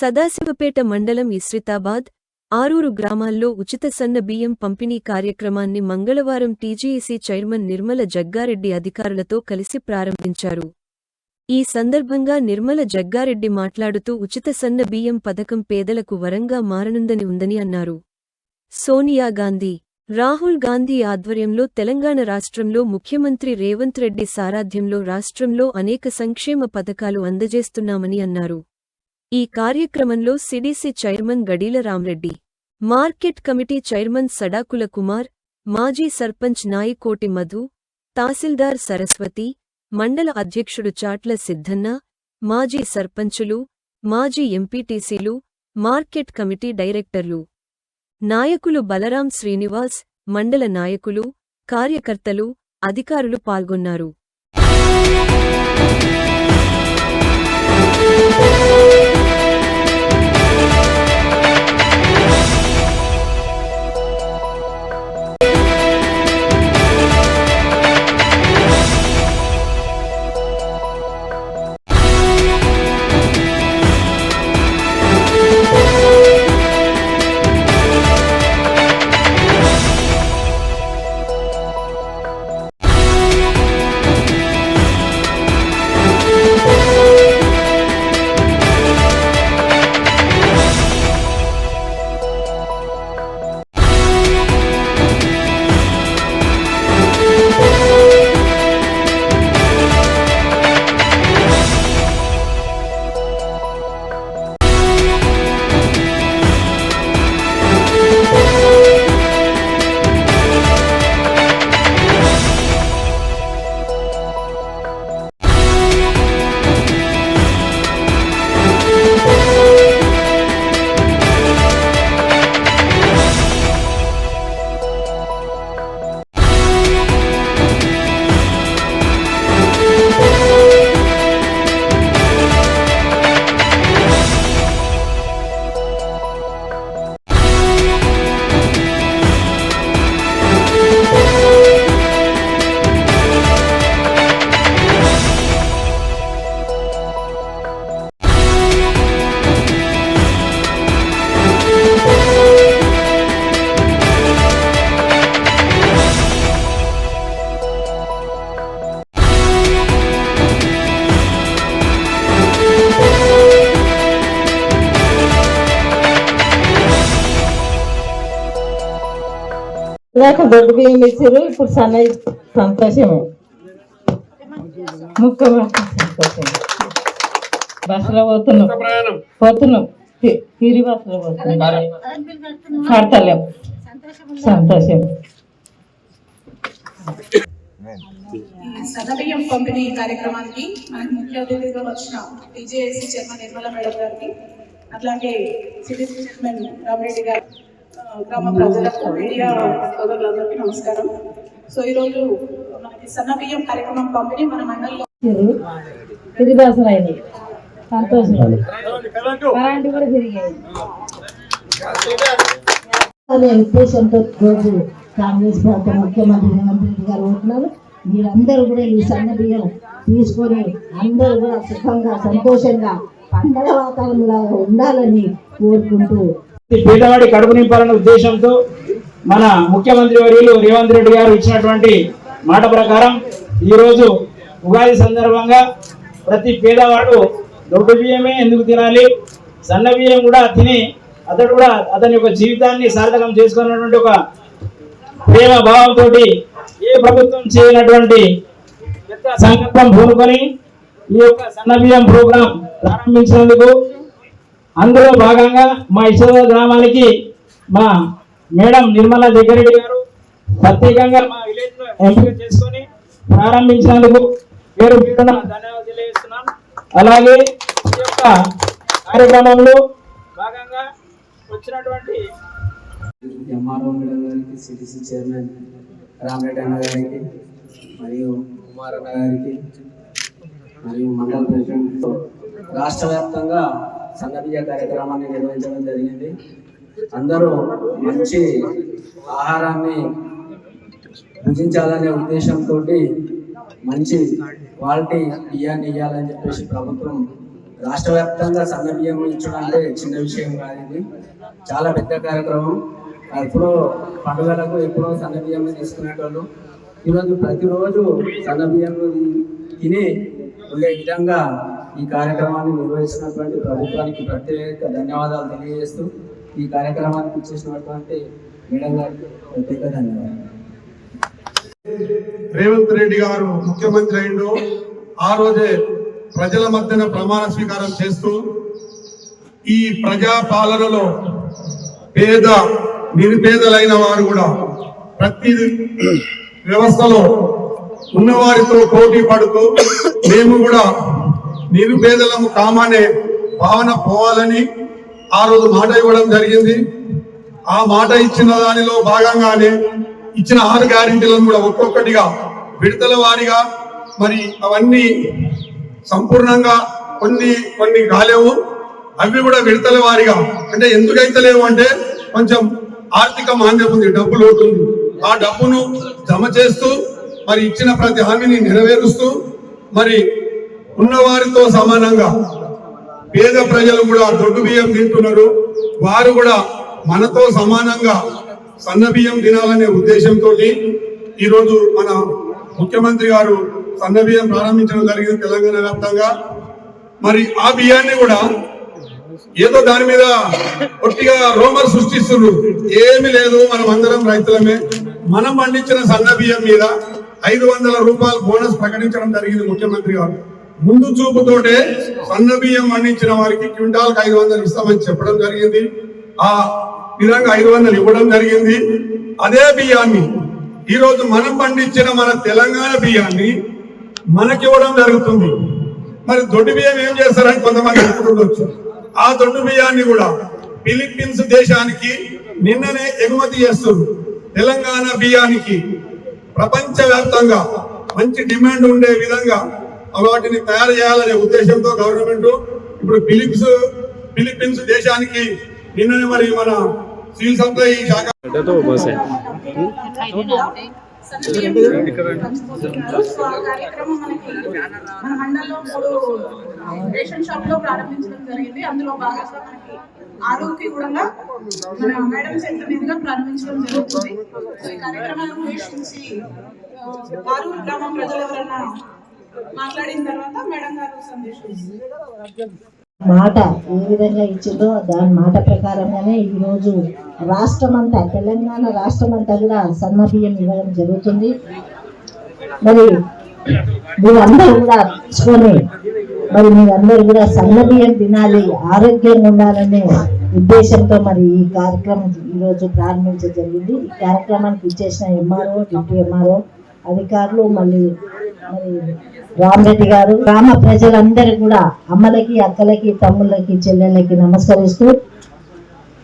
సదాశివపేట మండలం ఇస్రితాబాద్ ఆరూరు గ్రామాల్లో ఉచిత సన్న బియ్యం పంపిణీ కార్యక్రమాన్ని మంగళవారం టీజీఈసీ చైర్మన్ నిర్మల జగ్గారెడ్డి అధికారులతో కలిసి ప్రారంభించారు. ఈ సందర్భంగా నిర్మల జగ్గారెడ్డి మాట్లాడుతూ ఉచిత సన్న బియ్యం పథకం పేదలకు వరంగా మారనుందని ఉందని అన్నారు. సోనియా గాంధీ రాహుల్ గాంధీ ఆధ్వర్యంలో తెలంగాణ రాష్ట్రంలో ముఖ్యమంత్రి రేవంత్ రెడ్డి సారాధ్యంలో రాష్ట్రంలో అనేక సంక్షేమ పథకాలు అందజేస్తున్నామని అన్నారు. ఈ కార్యక్రమంలో CDC chairman Gadeela Ramreddy market committee chairman Sadakula Kumar మాజీ సర్పంచ్ నాయికోటి మధు తహసీల్దార్ సరస్వతి మండల అధ్యక్షుడు చాట్ల సిద్ధన్న మాజీ సర్పంచులు మాజీ ఎంపీటీసీలు మార్కెట్ కమిటీ డైరెక్టర్లు. నాయకులు బలరాం శ్రీనివాస్ మండల నాయకులు కార్యకర్తలు అధికారులు పాల్గొన్నారు. నాకు దొడ్డు బియ్యం ఇచ్చారు ఇప్పుడు సన్నయ్య సంతోషమే. ముక్క సంతోషం బస్సులో పోతున్నాం. పోతున్నాం. తిరిగి బస్సులో పోతున్నాం. కడతలేం. సంతోషం. ఈ సన్నబియ్యం పంపిణీ కార్యక్రమానికి మనకు ముఖ్య అతిథిగా వచ్చిన టీజేఏసీ చైర్మన్ నిర్మల మేడం గారికి అట్లాగే సిటీసీ చైర్మన్ రామరెడ్డి గారు గ్రామ ప్రజలకు మీడియా సోదరులందరికీ నమస్కారం. సో ఈరోజు మనకి సన్నబియ్యం కార్యక్రమం పంపిణీ మన మండలిలో తిరిగి సంతోషం. కరెంట్ కూడా తిరిగాయి అనే ఉద్దేశంతో రోజు కాంగ్రెస్ పార్టీ ముఖ్యమంత్రి రేవంత్ రెడ్డి గారు ఉంటున్నారు. మీరందరూ కూడా ఈ సన్న బియ్యం తీసుకొని అందరూ కూడా సుఖంగా సంతోషంగా పండగ వాతావరణంలో ఉండాలని కోరుకుంటూ పేదవాడి కడుపు నింపాలన్న ఉద్దేశంతో మన ముఖ్యమంత్రి వర్యులు రేవంత్ రెడ్డి గారు ఇచ్చినటువంటి మాట ప్రకారం ఈరోజు ఉగాది సందర్భంగా ప్రతి పేదవాడు దొడ్డు బియ్యమే ఎందుకు తినాలి? సన్న బియ్యం కూడా తిని అతడు కూడా అతని యొక్క జీవితాన్ని సార్థకం చేసుకున్నటువంటి ఒక ప్రేమ భావంతో ఏ ప్రభుత్వం చేయనటువంటి పెద్ద సంకల్పం పూనుకొని ఈ యొక్క సన్న బియ్యం ప్రోగ్రాం ప్రారంభించినందుకు అందులో భాగంగా మా ఇష్టద గ్రామానికి మా మేడం నిర్మలా జగ్గారెడ్డి గారు ప్రత్యేకంగా మా విలేజ్లో ఎంపిక చేసుకొని ప్రారంభించినందుకు పేరు పేరున ధన్యవాదాలు తెలియజేస్తున్నాను అలాగే ఈ యొక్క కార్యక్రమంలో భాగంగా వచ్చినటువంటి ఎంఆర్ఓ మేడం గారికి సిటిసి చైర్మన్ రామరెడ్డి అన్న గారికి మరియు కుమార్ అన్న గారికి మరియు మండల ప్రెసిడెంట్తో రాష్ట్ర వ్యాప్తంగా సన్నబియ్య కార్యక్రమాన్ని నిర్వహించడం జరిగింది. అందరూ మంచి ఆహారాన్ని భుజించాలనే ఉద్దేశంతో మంచి క్వాలిటీ బియ్యాన్ని ఇవ్వాలని చెప్పేసి ప్రభుత్వం రాష్ట్ర వ్యాప్తంగా సన్న బియ్యం ఇచ్చడం అంటే చిన్న విషయం కాదు ఇది. చాలా పెద్ద కార్యక్రమం. ఎప్పుడో పండుగలకు ఎప్పుడో సన్న బియ్యం తీసుకునేటోళ్ళు ఈరోజు ప్రతిరోజు సన్న బియ్యం తిని ఉండే విధంగా ఈ కార్యక్రమాన్ని నిర్వహిస్తున్నటువంటి ప్రభుత్వానికి ప్రత్యేక ధన్యవాదాలు తెలియజేస్తూ ఈ కార్యక్రమానికి ఇచ్చేసినటువంటి మేడం గారికి ప్రత్యేక ధన్యవాదాలు. రేవంత్ రెడ్డి గారు ముఖ్యమంత్రి అయిండు. ఆ రోజే ప్రజల మధ్యన ప్రమాణ స్వీకారం చేస్తూ ఈ ప్రజా పాలనలో పేద నిరుపేదలైన వారు కూడా ప్రతి వ్యవస్థలో ఉన్నవారితో పోటీ పడుతూ మేము కూడా నిరుపేదలము కామనే భావన పోవాలని ఆ రోజు మాట ఇవ్వడం జరిగింది. ఆ మాట ఇచ్చిన దానిలో భాగంగానే ఇచ్చిన ఆరు గ్యారెంటీలను కూడా ఒక్కొక్కటిగా విడతల వారిగా మరి అవన్నీ సంపూర్ణంగా కొన్ని కొన్ని కాలేవు. అవి కూడా విడతల వారిగా. అంటే ఎందుకైతే లేవు అంటే కొంచెం ఆర్థిక మాంద్యం ఉంది డబ్బు లోటు ఉంది. ఆ డబ్బును జమ చేస్తూ మరి ఇచ్చిన ప్రతి హామీని నెరవేరుస్తూ మరి ఉన్నవారితో సమానంగా పేద ప్రజలు కూడా దొడ్డు బియ్యం తింటున్నారు. వారు కూడా మనతో సమానంగా సన్న బియ్యం తినాలనే ఉద్దేశంతో ఈరోజు మన ముఖ్యమంత్రి గారు సన్న బియ్యం ప్రారంభించడం జరిగింది తెలంగాణ వ్యాప్తంగా. మరి ఆ బియ్యాన్ని కూడా ఏదో దాని మీద ఒట్టిగా రోమర్ సృష్టిస్తున్నారు. ఏమి లేదు మనం అందరం రైతులమే. మనం పండించిన సన్న బియ్యం మీద ఐదు వందల రూపాయలు బోనస్ ప్రకటించడం జరిగింది ముఖ్యమంత్రి గారు. ముందు చూపుతోటే సన్న బియ్యం పండించిన వారికి క్వింటాల్కి ఐదు వందలు ఇస్తామని చెప్పడం జరిగింది. ఆ విధంగా ఐదు వందలు ఇవ్వడం జరిగింది. అదే బియ్యాన్ని ఈరోజు మనం పండించిన మన తెలంగాణ బియ్యాన్ని మనకివ్వడం జరుగుతుంది. మరి దొడ్డు బియ్యం ఏం చేస్తారని కొంతమంది అనుకుంటుండొచ్చు ఆ దొడ్డు బియ్యాన్ని కూడా ఫిలిప్పీన్స్ దేశానికి నిన్ననే ఎగుమతి చేస్తుంది తెలంగాణ బియ్యానికి ప్రపంచవ్యాప్తంగా మంచి డిమాండ్ ఉండే విధంగా వాటిని తయారు చేయాలనే ఉద్దేశంతో గవర్నమెంట్ ఇప్పుడు ఫిలిప్స్ ఫిలిప్పీన్స్ దేశానికి నిన్ననే మరి మన సివిల్ సప్లై శాఖ సో ఆ కార్యక్రమం మనకి మన మండలంలో మూడు రేషన్ షాప్లో ప్రారంభించడం జరిగింది అందులో భాగంగా మనకి ఆరోగ్య కూడా మన మేడం సెంటర్ మీదుగా ప్రారంభించడం జరుగుతుంది ఈ కార్యక్రమాన్ని ఉద్దేశించి వారు గ్రామం ప్రజలు ఎవరైనా మాట్లాడిన తర్వాత మేడం గారు సందేశం మాట ఏ విధంగా ఇచ్చిందో దాని మాట ప్రకారంగానే ఈ రోజు రాష్ట్రం అంతా తెలంగాణ రాష్ట్రం అంతా కూడా సన్న బియ్యం ఇవ్వడం జరుగుతుంది. మరి మీరందరూ కూడా తీసుకొని మరి మీరందరూ కూడా సన్న బియ్యం తినాలి ఆరోగ్యంగా ఉండాలనే ఉద్దేశంతో మరి ఈ కార్యక్రమం ఈ రోజు ప్రారంభించడం జరిగింది. ఈ కార్యక్రమానికి ఇచ్చేసిన ఎంఆర్ఓ డిప్యూ ఎంఆర్ఓ అధికారులు మళ్ళీ మరి రామరెడ్డి గారు గ్రామ ప్రజలందరూ కూడా అమ్మలకి అక్కలకి తమ్ముళ్ళకి చెల్లెళ్ళకి నమస్కరిస్తూ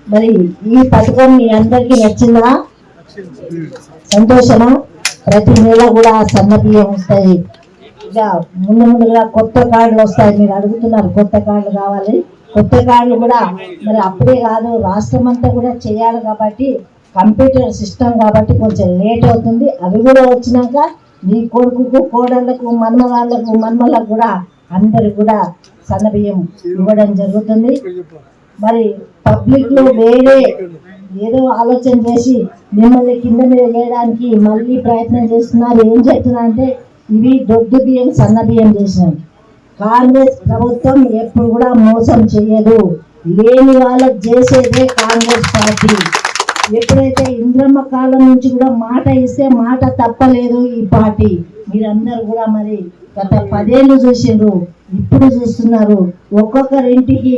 మరి ఈ పథకం మీ అందరికీ నచ్చిందా? సంతోషమా? ప్రతి నెల కూడా సన్నబియ్యం వస్తాయి. ఇక ముందు ముందుగా కొత్త కార్డులు వస్తాయి. మీరు అడుగుతున్నారు కొత్త కార్డులు కావాలి. కొత్త కార్డులు కూడా మరి అప్పుడే కాదు రాష్ట్రం అంతా కూడా చేయాలి కాబట్టి కంప్యూటర్ సిస్టమ్ కాబట్టి కొంచెం లేట్ అవుతుంది. అవి కూడా వచ్చినాక మీ కొడుకుకు కోడళ్ళకు మన్మగాళ్ళకు మన్మలకు కూడా అందరికి కూడా సన్న బియ్యం ఇవ్వడం జరుగుతుంది. మరి పబ్లిక్లో వేరే ఏదో ఆలోచన చేసి మిమ్మల్ని కింద మీద చేయడానికి మళ్ళీ ప్రయత్నం చేస్తున్నారు. ఏం చెప్తున్నా అంటే ఇవి దొడ్డు బియ్యం సన్న బియ్యం కాంగ్రెస్ ప్రభుత్వం ఎప్పుడు కూడా మోసం చేయదు. లేని వాళ్ళకి చేసేదే కాంగ్రెస్ పార్టీ. ఎప్పుడైతే ఇంద్రమ్మ కాలం నుంచి కూడా మాట ఇస్తే మాట తప్పలేదు ఈ పార్టీ మీరందరూ కూడా మరి గత పదేళ్ళు చూసిండ్రు ఇప్పుడు చూస్తున్నారు. ఒక్కొక్కరింటికి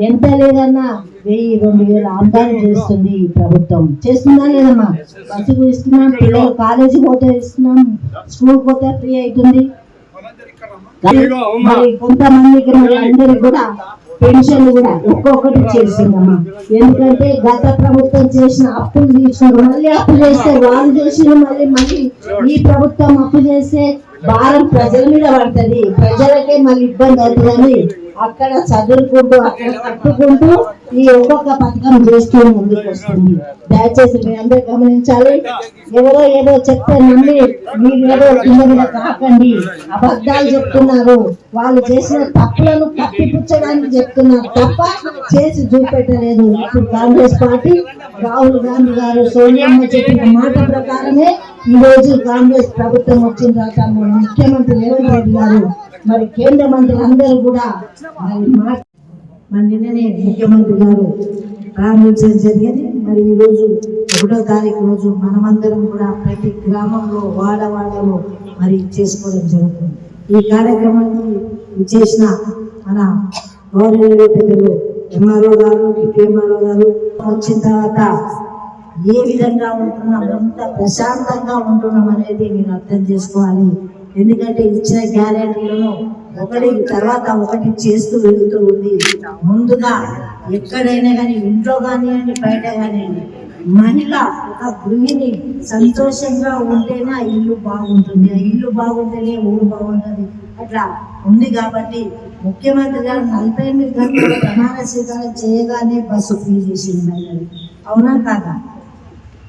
ఎంత లేదన్నా వెయ్యి రెండు వేల ఆదాయం చేస్తుంది ఈ ప్రభుత్వం. చేస్తుందా లేదమ్మా? బస్సుకు ఇస్తున్నాం పిల్లలు కాలేజీ పోతే ఇస్తున్నాం స్కూల్ పోతే ఫ్రీ అవుతుంది. మరి కొంతమందికి మరి అందరికి కూడా పెన్షన్ కూడా ఒక్కొక్కటి చేసిందమ్మా. ఎందుకంటే గత ప్రభుత్వం చేసిన అప్పులు తీసుకున్నారు మళ్ళీ అప్పు చేస్తే వాళ్ళు చేసిన మళ్ళీ మళ్ళీ ఈ ప్రభుత్వం అప్పు చేస్తే భారం ప్రజల మీద పడుతుంది. ప్రజలకే మళ్ళీ ఇబ్బంది అవుతుందని అక్కడ చదువుకుంటూ అక్కడ కట్టుకుంటూ ఈ ఒక్కొక్క పథకం చేస్తూ ముందుకు వస్తుంది. దయచేసి మీ అందరూ గమనించాలి. ఎవరో ఏదో చెప్తే నమ్మి మీరు ఏదో కింద మీద కాకండి అబద్ధాలు చెప్తున్నారు. వాళ్ళు చేసిన తప్పులను కప్పిపుచ్చడానికి చెప్తున్నారు తప్ప చేసి చూపెట్టలేదు. ఇప్పుడు కాంగ్రెస్ పార్టీ రాహుల్ గాంధీ గారు సోనియమ్మ చెప్పిన మాట ప్రకారమే ఈ రోజు కాంగ్రెస్ ప్రభుత్వం వచ్చిన తర్వాత ముఖ్యమంత్రి రేవంత్ రెడ్డి గారు మరి కేంద్ర మంత్రి అందరూ కూడా మరి మాట మరి నిన్ననే ముఖ్యమంత్రి గారు ప్రారంభించడం జరిగింది. మరి ఈరోజు ఒకటో తారీఖు రోజు మనమందరం కూడా ప్రతి గ్రామంలో వాడవాడలో మరి చేసుకోవడం జరుగుతుంది. ఈ కార్యక్రమానికి చేసిన మన గౌరవ పెద్దలు ఎంఆర్ఓ గారు డిపిఎంఆర్ఓ గారు వచ్చిన తర్వాత ఏ విధంగా ఉంటున్నాం ఎంత ప్రశాంతంగా ఉంటున్నాం అనేది మీరు అర్థం చేసుకోవాలి. ఎందుకంటే ఇచ్చిన గ్యారెంటీలను ఒకటి తర్వాత ఒకటి చేస్తూ వెళుతూ ఉంది. ముందుగా ఎక్కడైనా కానీ ఇంట్లో కానివ్వండి బయట కానివ్వండి మహిళ ఒక గృహిణి సంతోషంగా ఉంటేనే ఆ ఇల్లు బాగుంటుంది. ఆ ఇల్లు బాగుంటేనే ఊరు బాగుంటుంది. అట్లా ఉంది కాబట్టి ముఖ్యమంత్రి గారు నలభై ఎనిమిది గంటల ప్రమాణ స్వీకారం చేయగానే బస్సు ఫ్రీ చేసింది మహిళలకు అవునా కాదా?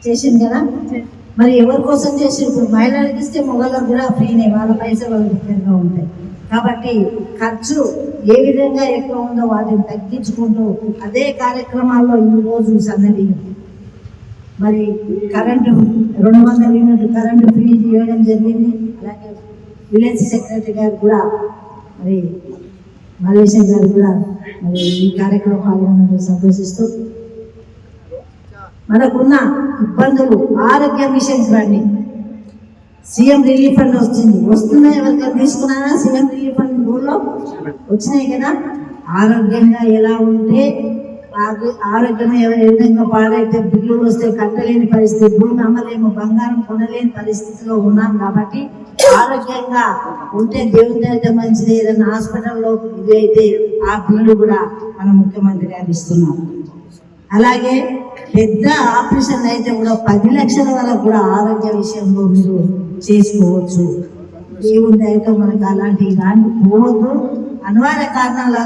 చేసింది కదా? మరి ఎవరి కోసం చేసి ఇప్పుడు మహిళలకు ఇస్తే మొగలకు కూడా ఫ్రీనే వాళ్ళ పైసలు వాళ్ళు దగ్గరగా ఉంటాయి. కాబట్టి ఖర్చు ఏ విధంగా ఎక్కువ ఉందో వాటిని తగ్గించుకుంటూ అదే కార్యక్రమాల్లో ఈ రోజు సన్నది మరి కరెంటు రెండు వందల యూనిట్లు కరెంటు ఫ్రీ ఇవ్వడం జరిగింది. అలాగే విలేజ్ సెక్రటరీ గారు కూడా మరి మల్లేశం గారు కూడా మరి ఈ కార్యక్రమం పాల్గొనడం సంతోషిస్తూ మనకున్న ఇబ్బందులు ఆరోగ్య మిషన్స్ రండి సీఎం రిలీఫ్ ఫండ్ వస్తుంది. వస్తున్నాయి ఎవరికైనా తీసుకున్నారా? సీఎం రిలీఫ్ ఫండ్ ఊళ్ళో? వచ్చినాయి కదా. ఆరోగ్యంగా ఎలా ఉంటే ఆరోగ్యం ఏ విధంగా పాడైతే బిల్లులు వస్తే కట్టలేని పరిస్థితి భూమి అమ్మలేము బంగారం కొనలేని పరిస్థితిలో ఉన్నాం కాబట్టి ఆరోగ్యంగా ఉంటే దేవుని అయితే మంచిది. ఏదైనా హాస్పిటల్లో ఇది అయితే ఆ బిల్లు కూడా మన ముఖ్యమంత్రి గారు ఇస్తున్నారు. అలాగే పెద్ద ఆపరేషన్ అయితే కూడా పది లక్షల వరకు కూడా ఆరోగ్య విషయంలో మీరు చేసుకోవచ్చు. దేవుని దయతో మనకు అలాంటి ఇలాంటి పోవద్దు. అనివార్య కారణాల